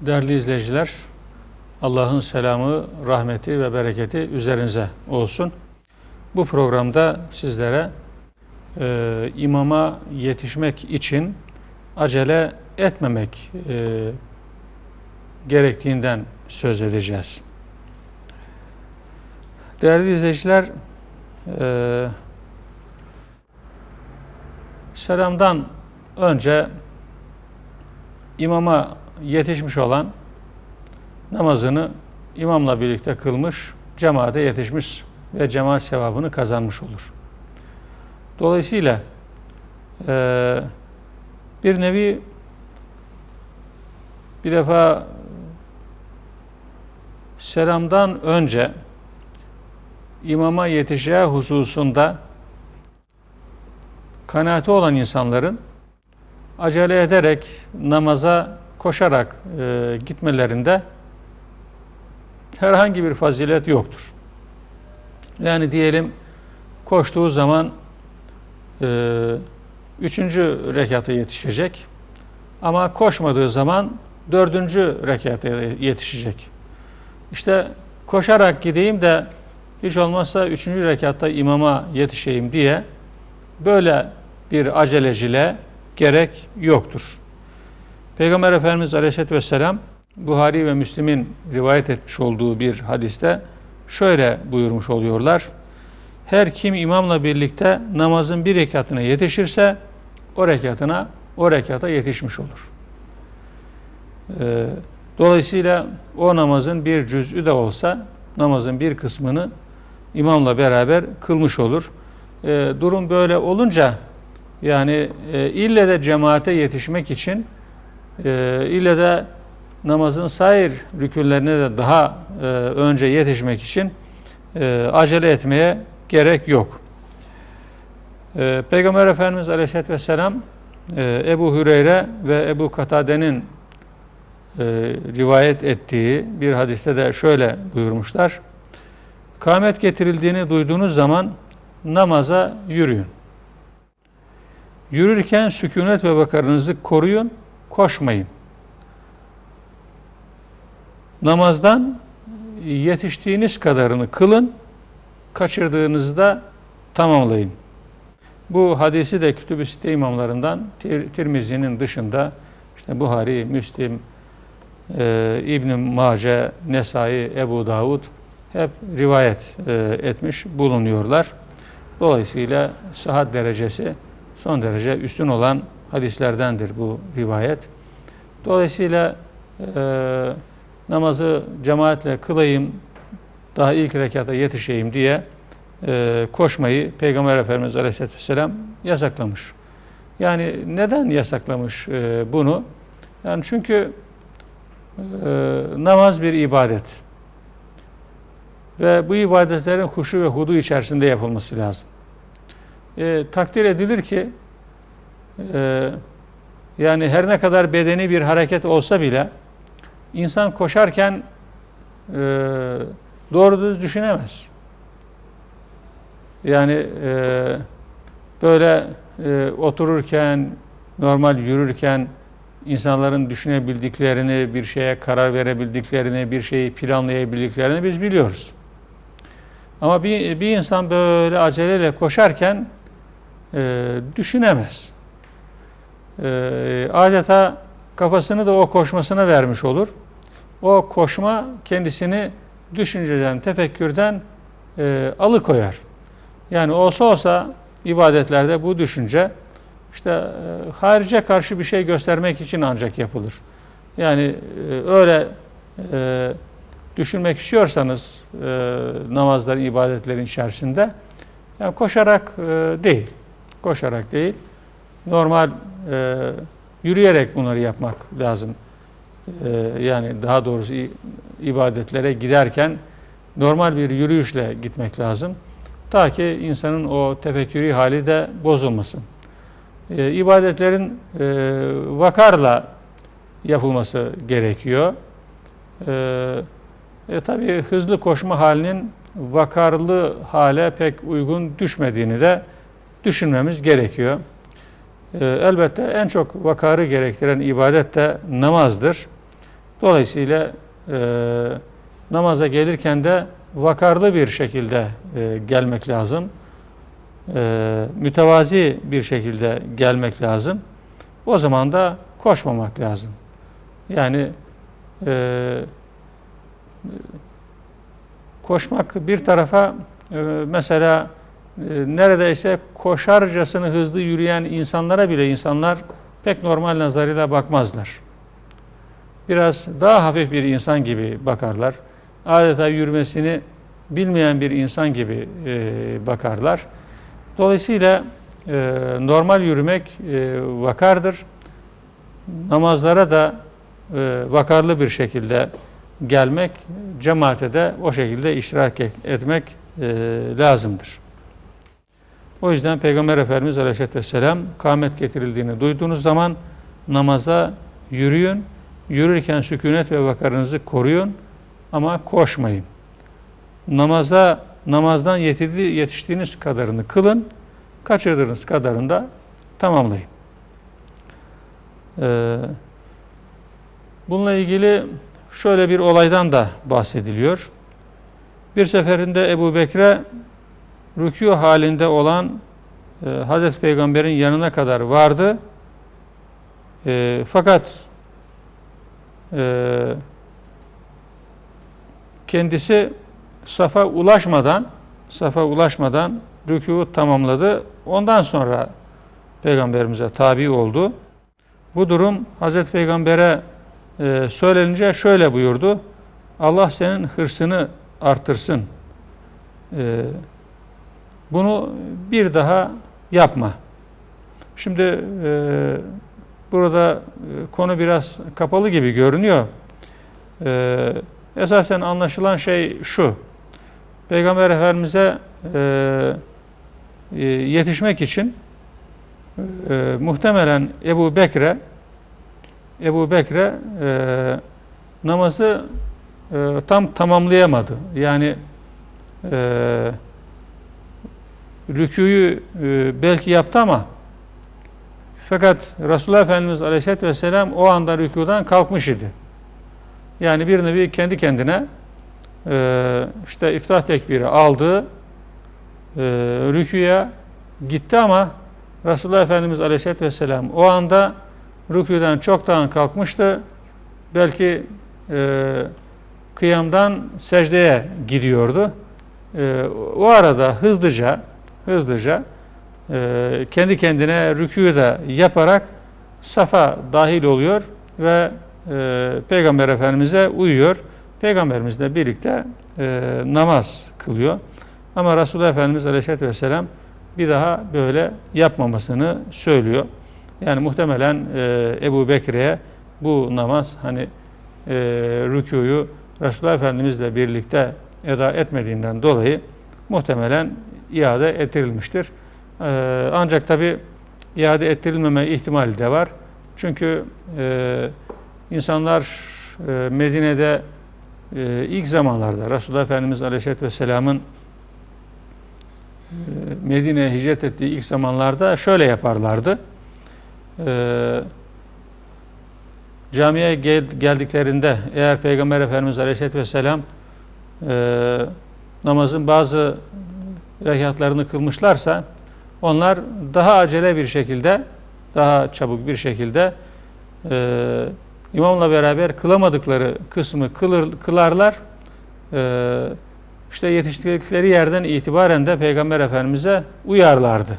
Değerli izleyiciler, Allah'ın selamı, rahmeti ve bereketi üzerinize olsun. Bu programda sizlere e, imama yetişmek için acele etmemek e, gerektiğinden söz edeceğiz. Değerli izleyiciler, e, selamdan önce imama yetişmiş olan namazını imamla birlikte kılmış, cemaate yetişmiş ve cemaat sevabını kazanmış olur. Dolayısıyla e, bir nevi bir defa selamdan önce imama yetişeceği hususunda kanaati olan insanların acele ederek namaza koşarak e, gitmelerinde herhangi bir fazilet yoktur. Yani diyelim koştuğu zaman e, üçüncü rekata yetişecek ama koşmadığı zaman dördüncü rekata yetişecek. İşte koşarak gideyim de hiç olmazsa üçüncü rekatta imama yetişeyim diye böyle bir acelecile gerek yoktur. Peygamber Efendimiz Aleyhisselatü Vesselam Buhari ve Müslim'in rivayet etmiş olduğu bir hadiste şöyle buyurmuş oluyorlar. Her kim imamla birlikte namazın bir rekatına yetişirse o rekatına o rekata yetişmiş olur. Ee, dolayısıyla o namazın bir cüz'ü de olsa namazın bir kısmını imamla beraber kılmış olur. Ee, durum böyle olunca yani e, ille de cemaate yetişmek için e, ille de namazın sair rükünlerine de daha e, önce yetişmek için e, acele etmeye gerek yok. E, Peygamber Efendimiz Aleyhisselatü Vesselam e, Ebu Hüreyre ve Ebu Katade'nin e, rivayet ettiği bir hadiste de şöyle buyurmuşlar. Kâmet getirildiğini duyduğunuz zaman namaza yürüyün. Yürürken sükunet ve bakarınızı koruyun, koşmayın. Namazdan yetiştiğiniz kadarını kılın, kaçırdığınızda tamamlayın. Bu hadisi de kütüb-i site imamlarından Tir Tirmizi'nin dışında işte Buhari, Müslim, e, İbn Mace, Nesai, Ebu Davud hep rivayet e, etmiş bulunuyorlar. Dolayısıyla sıhhat derecesi son derece üstün olan hadislerdendir bu rivayet. Dolayısıyla e, namazı cemaatle kılayım, daha ilk rekata yetişeyim diye e, koşmayı Peygamber Efendimiz Aleyhisselatü Vesselam yasaklamış. Yani neden yasaklamış e, bunu? Yani çünkü e, namaz bir ibadet. Ve bu ibadetlerin huşu ve hudu içerisinde yapılması lazım. E, takdir edilir ki e, yani her ne kadar bedeni bir hareket olsa bile insan koşarken e, doğru düz düşünemez. Yani e, böyle e, otururken, normal yürürken insanların düşünebildiklerini, bir şeye karar verebildiklerini, bir şeyi planlayabildiklerini biz biliyoruz. Ama bir, bir insan böyle aceleyle koşarken e, düşünemez. E, adeta kafasını da o koşmasına vermiş olur. O koşma kendisini düşünceden, tefekkürden e, alıkoyar. Yani olsa olsa ibadetlerde bu düşünce işte e, harice karşı bir şey göstermek için ancak yapılır. Yani e, öyle e, düşünmek istiyorsanız e, namazların, ibadetlerin içerisinde yani koşarak e, değil, koşarak değil, normal e, yürüyerek bunları yapmak lazım. E, yani daha doğrusu ibadetlere giderken normal bir yürüyüşle gitmek lazım. Ta ki insanın o tefekkürü hali de bozulmasın. E, ibadetlerin e, vakarla yapılması gerekiyor. E, e, tabii hızlı koşma halinin vakarlı hale pek uygun düşmediğini de düşünmemiz gerekiyor. E, elbette en çok vakarı gerektiren ibadet de namazdır. Dolayısıyla e, namaza gelirken de vakarlı bir şekilde e, gelmek lazım. E, mütevazi bir şekilde gelmek lazım. O zaman da koşmamak lazım. Yani koşmak bir tarafa e, mesela neredeyse koşarcasını hızlı yürüyen insanlara bile insanlar pek normal nazarıyla bakmazlar. Biraz daha hafif bir insan gibi bakarlar. Adeta yürümesini bilmeyen bir insan gibi e, bakarlar. Dolayısıyla e, normal yürümek e, vakardır. Namazlara da vakarlı bir şekilde gelmek, cemaate de o şekilde iştirak etmek lazımdır. O yüzden Peygamber Efendimiz Aleyhisselatü Vesselam kâhmet getirildiğini duyduğunuz zaman namaza yürüyün. Yürürken sükunet ve vakarınızı koruyun ama koşmayın. Namaza namazdan yetiştiğiniz kadarını kılın, kaçırdığınız kadarını da tamamlayın. Ee, bununla ilgili şöyle bir olaydan da bahsediliyor. Bir seferinde Ebu Bekre rükû halinde olan e, Hazreti Peygamber'in yanına kadar vardı. E, fakat e, kendisi safa ulaşmadan safa ulaşmadan rükû tamamladı. Ondan sonra Peygamberimize tabi oldu. Bu durum Hazreti Peygamber'e e, söylenince şöyle buyurdu. Allah senin hırsını artırsın. E, bunu bir daha yapma. Şimdi e, burada e, konu biraz kapalı gibi görünüyor. E, esasen anlaşılan şey şu. Peygamber Efendimiz'e e, e, yetişmek için e, muhtemelen Ebu Bekre Ebu Bekre e, namazı e, tam tamamlayamadı. Yani e, rüküyü e, belki yaptı ama fakat Resulullah Efendimiz Aleyhisselatü Vesselam o anda rükudan kalkmış idi. Yani bir nevi kendi kendine e, işte iftah tekbiri aldı, e, rüküye gitti ama Resulullah Efendimiz Aleyhisselatü Vesselam o anda rüküden çoktan kalkmıştı. Belki kıyamdan secdeye gidiyordu. O arada hızlıca hızlıca e, kendi kendine rükû da yaparak safa dahil oluyor ve e, Peygamber Efendimiz'e uyuyor. Peygamberimizle birlikte e, namaz kılıyor. Ama Resulullah Efendimiz Aleyhisselatü Vesselam bir daha böyle yapmamasını söylüyor. Yani muhtemelen e, Ebu Bekir'e bu namaz hani e, rükûyu Resulullah Efendimizle birlikte eda etmediğinden dolayı muhtemelen iade ettirilmiştir. Ee, ancak tabi iade ettirilmeme ihtimali de var. Çünkü e, insanlar e, Medine'de e, ilk zamanlarda Resulullah Efendimiz Aleyhisselatü Vesselam'ın Medine'ye hicret ettiği ilk zamanlarda şöyle yaparlardı. camiye geldiklerinde eğer Peygamber Efendimiz Aleyhisselatü Vesselam namazın bazı rekatlarını kılmışlarsa onlar daha acele bir şekilde, daha çabuk bir şekilde e, imamla beraber kılamadıkları kısmı kılır, kılarlar. E, işte yetiştirdikleri yerden itibaren de Peygamber Efendimiz'e uyarlardı.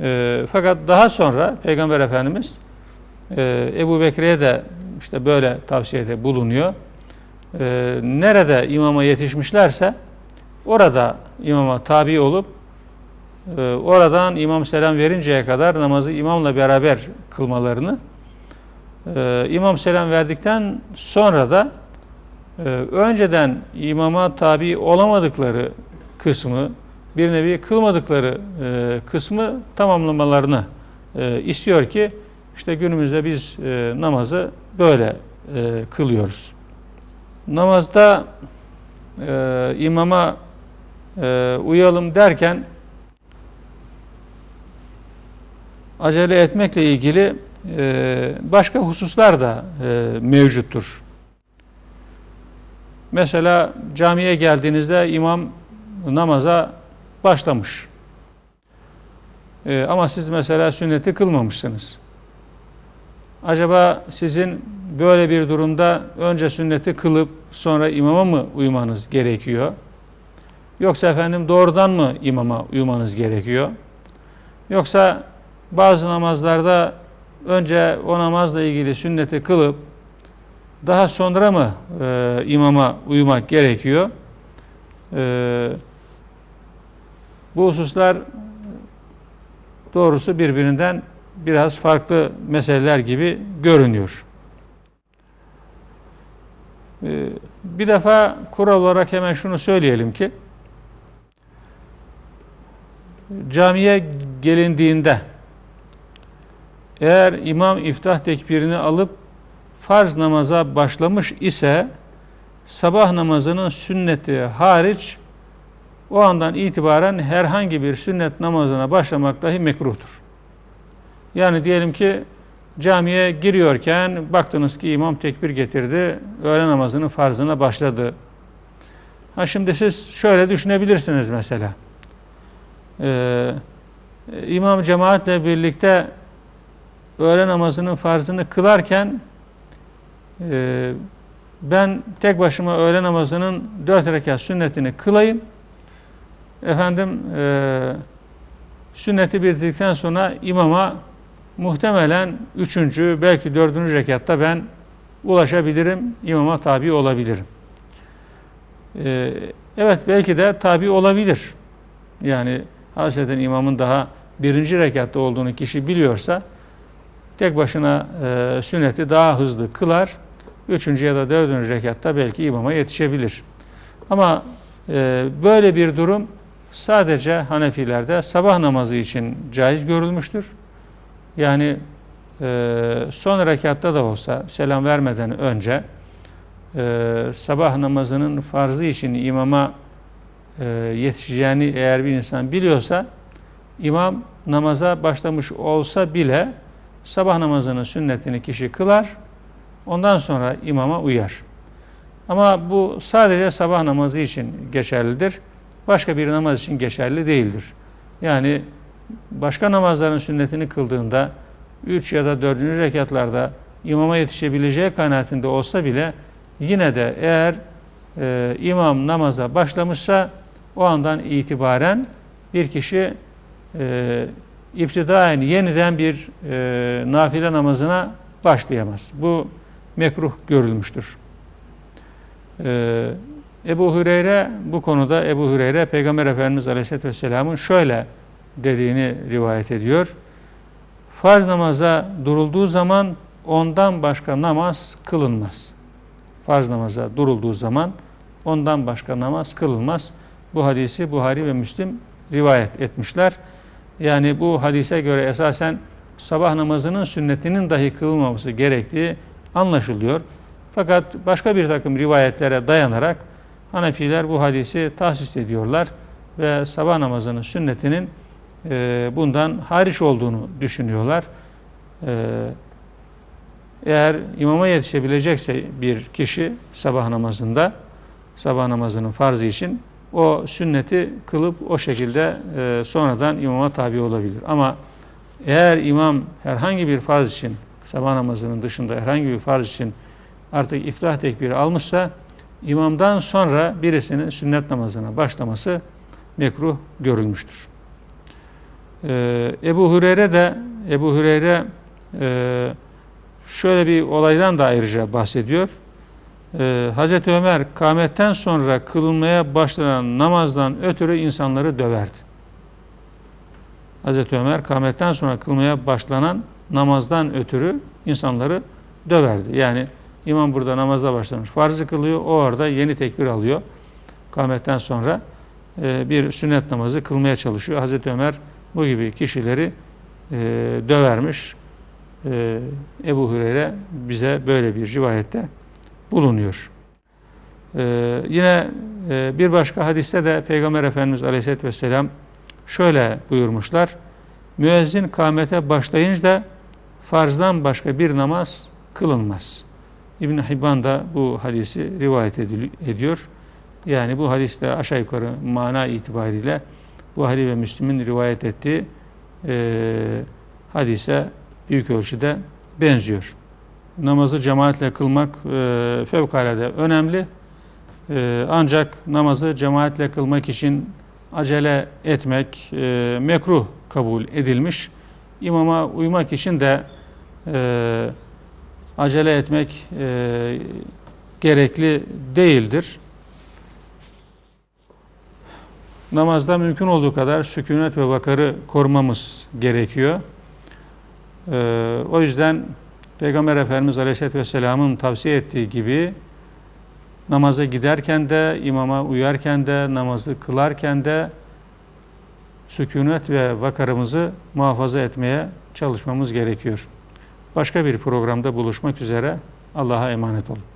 E, fakat daha sonra Peygamber Efendimiz e, Ebu Bekir'e de işte böyle tavsiyede bulunuyor. E, nerede imama yetişmişlerse Orada imama tabi olup e, oradan imam selam verinceye kadar namazı imamla beraber kılmalarını e, imam selam verdikten sonra da e, önceden imama tabi olamadıkları kısmı bir nevi kılmadıkları kısmı tamamlamalarını istiyor ki işte günümüzde biz namazı böyle kılıyoruz. Namazda imama e, uyalım derken acele etmekle ilgili e, başka hususlar da e, mevcuttur. Mesela camiye geldiğinizde imam namaza başlamış. E, ama siz mesela sünneti kılmamışsınız. Acaba sizin böyle bir durumda önce sünneti kılıp sonra imama mı uymanız gerekiyor? Yoksa efendim doğrudan mı imama uymanız gerekiyor? Yoksa bazı namazlarda önce o namazla ilgili sünneti kılıp daha sonra mı e, imama uymak gerekiyor? E, bu hususlar doğrusu birbirinden biraz farklı meseleler gibi görünüyor. E, bir defa kural olarak hemen şunu söyleyelim ki camiye gelindiğinde eğer imam iftah tekbirini alıp farz namaza başlamış ise sabah namazının sünneti hariç o andan itibaren herhangi bir sünnet namazına başlamak dahi mekruhtur. Yani diyelim ki camiye giriyorken baktınız ki imam tekbir getirdi, öğle namazının farzına başladı. Ha şimdi siz şöyle düşünebilirsiniz mesela. Ee, imam cemaatle birlikte öğle namazının farzını kılarken e, ben tek başıma öğle namazının dört rekat sünnetini kılayım. Efendim e, sünneti bitirdikten sonra imama muhtemelen üçüncü belki dördüncü rekatta ben ulaşabilirim, imama tabi olabilirim. E, evet belki de tabi olabilir. Yani Hazreti imamın daha birinci rekatta olduğunu kişi biliyorsa tek başına e, sünneti daha hızlı kılar. Üçüncü ya da dördüncü rekatta belki imama yetişebilir. Ama e, böyle bir durum sadece Hanefilerde sabah namazı için caiz görülmüştür. Yani e, son rekatta da olsa selam vermeden önce e, sabah namazının farzı için imama e, yetişeceğini eğer bir insan biliyorsa imam namaza başlamış olsa bile sabah namazının sünnetini kişi kılar, ondan sonra imama uyar. Ama bu sadece sabah namazı için geçerlidir. Başka bir namaz için geçerli değildir. Yani başka namazların sünnetini kıldığında 3 ya da 4. rekatlarda imama yetişebileceği kanaatinde olsa bile yine de eğer e, imam namaza başlamışsa o andan itibaren bir kişi e, iptidaen yeniden bir e, nafile namazına başlayamaz. Bu mekruh görülmüştür. E, Ebu Hüreyre bu konuda Ebu Hüreyre Peygamber Efendimiz Aleyhisselatü Vesselam'ın şöyle dediğini rivayet ediyor. Farz namaza durulduğu zaman ondan başka namaz kılınmaz. Farz namaza durulduğu zaman ondan başka namaz kılınmaz. Bu hadisi Buhari ve Müslim rivayet etmişler. Yani bu hadise göre esasen sabah namazının sünnetinin dahi kılınmaması gerektiği anlaşılıyor. Fakat başka bir takım rivayetlere dayanarak Hanefiler bu hadisi tahsis ediyorlar ve sabah namazının sünnetinin e, bundan hariç olduğunu düşünüyorlar. E, eğer imama yetişebilecekse bir kişi sabah namazında, sabah namazının farzı için o sünneti kılıp o şekilde e, sonradan imama tabi olabilir. Ama eğer imam herhangi bir farz için sabah namazının dışında herhangi bir farz için artık iftah tekbiri almışsa imamdan sonra birisinin sünnet namazına başlaması mekruh görülmüştür. Ee, Ebu Hüreyre de Ebu Hüreyre e, şöyle bir olaydan da ayrıca bahsediyor e, Hazreti Ömer kâmetten sonra kılınmaya başlanan namazdan ötürü insanları döverdi. Hazreti Ömer kâmetten sonra kılmaya başlanan namazdan ötürü insanları döverdi. Yani imam burada namazda başlamış. Farzı kılıyor, o orada yeni tekbir alıyor. Kâmetten sonra e, bir sünnet namazı kılmaya çalışıyor. Hazreti Ömer bu gibi kişileri e, dövermiş. E, Ebu Hureyre bize böyle bir rivayette bulunuyor. Ee, yine e, bir başka hadiste de Peygamber Efendimiz Aleyhisselatü Vesselam şöyle buyurmuşlar. Müezzin kâmete başlayınca farzdan başka bir namaz kılınmaz. İbn Hibban da bu hadisi rivayet ediyor. Yani bu hadiste aşağı yukarı mana itibariyle Buhari ve Müslim'in rivayet ettiği e, hadise büyük ölçüde benziyor. Namazı cemaatle kılmak e, fevkalade önemli. E, ancak namazı cemaatle kılmak için acele etmek e, mekruh kabul edilmiş. İmama uymak için de e, acele etmek e, gerekli değildir. Namazda mümkün olduğu kadar sükunet ve vakarı korumamız gerekiyor. Ee, o yüzden Peygamber Efendimiz Aleyhisselatü Vesselam'ın tavsiye ettiği gibi namaza giderken de, imama uyarken de, namazı kılarken de sükunet ve vakarımızı muhafaza etmeye çalışmamız gerekiyor. Başka bir programda buluşmak üzere. Allah'a emanet olun.